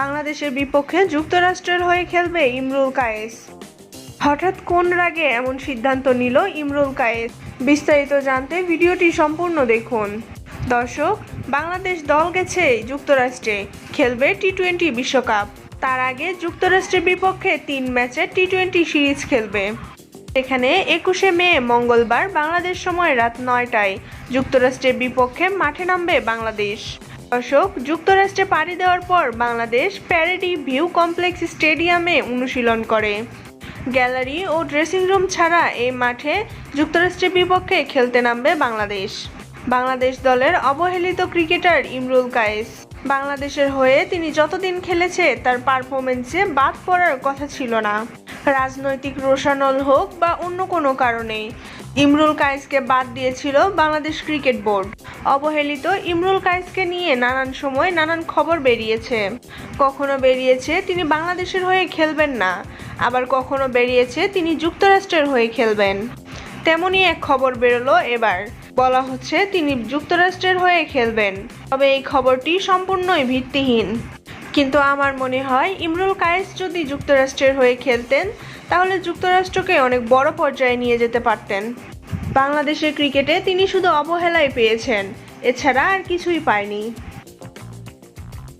বাংলাদেশের বিপক্ষে যুক্তরাষ্ট্রের হয়ে খেলবে ইমরুল কায়েস। হঠাৎ কোন রাগে এমন সিদ্ধান্ত নিল ইমরুল কায়েস? বিস্তারিত জানতে ভিডিওটি সম্পূর্ণ দেখুন। দর্শক, বাংলাদেশ দল গেছে যুক্তরাষ্ট্রে, খেলবে টি টোয়েন্টি বিশ্বকাপ। তার আগে যুক্তরাষ্ট্রের বিপক্ষে তিন ম্যাচে টি টোয়েন্টি সিরিজ খেলবে। এখানে একুশে মে, মঙ্গলবার বাংলাদেশ সময় রাত নয়টায়। যুক্তরাষ্ট্রের বিপক্ষে মাঠে নামবে বাংলাদেশ। দর্শক, যুক্তরাষ্ট্রে পাড়ি দেওয়ার পর বাংলাদেশ প্যারেডি ভিউ কমপ্লেক্স স্টেডিয়ামে অনুশীলন করে। গ্যালারি ও ড্রেসিং রুম ছাড়া এই মাঠে যুক্তরাষ্ট্রের বিপক্ষে খেলতে নামবে বাংলাদেশ। বাংলাদেশ দলের অবহেলিত ক্রিকেটার ইমরুল কায়েস। বাংলাদেশের হয়ে তিনি যতদিন খেলেছে, তার পারফরমেন্সে বাদ পড়ার কথা ছিল না। রাজনৈতিক রোশানল হোক বা অন্য কোনো কারণে ইমরুল কায়েসকে বাদ দিয়েছিল বাংলাদেশ ক্রিকেট বোর্ড। অবহেলিত ইমরুল কায়েসকে নিয়ে নানান সময় নানান খবর বেরিয়েছে। কখনো বেরিয়েছে তিনি বাংলাদেশের হয়ে খেলবেন না, আবার কখনো বেরিয়েছে তিনি যুক্তরাষ্ট্রের হয়ে খেলবেন। তেমনই এক খবর বেরোলো এবার। বলা হচ্ছে তিনি যুক্তরাষ্ট্রের হয়ে খেলবেন, তবে এই খবরটি সম্পূর্ণই ভিত্তিহীন। কিন্তু আমার মনে হয় ইমরুল কায়েস যদি যুক্তরাষ্ট্রের হয়ে খেলতেন, তাহলে যুক্তরাষ্ট্রকে অনেক বড় পর্যায়ে নিয়ে যেতে পারতেন। বাংলাদেশের ক্রিকেটে তিনি শুধু অবহেলাই পেয়েছেন। এছাড়া আর কিছুই পায়নি।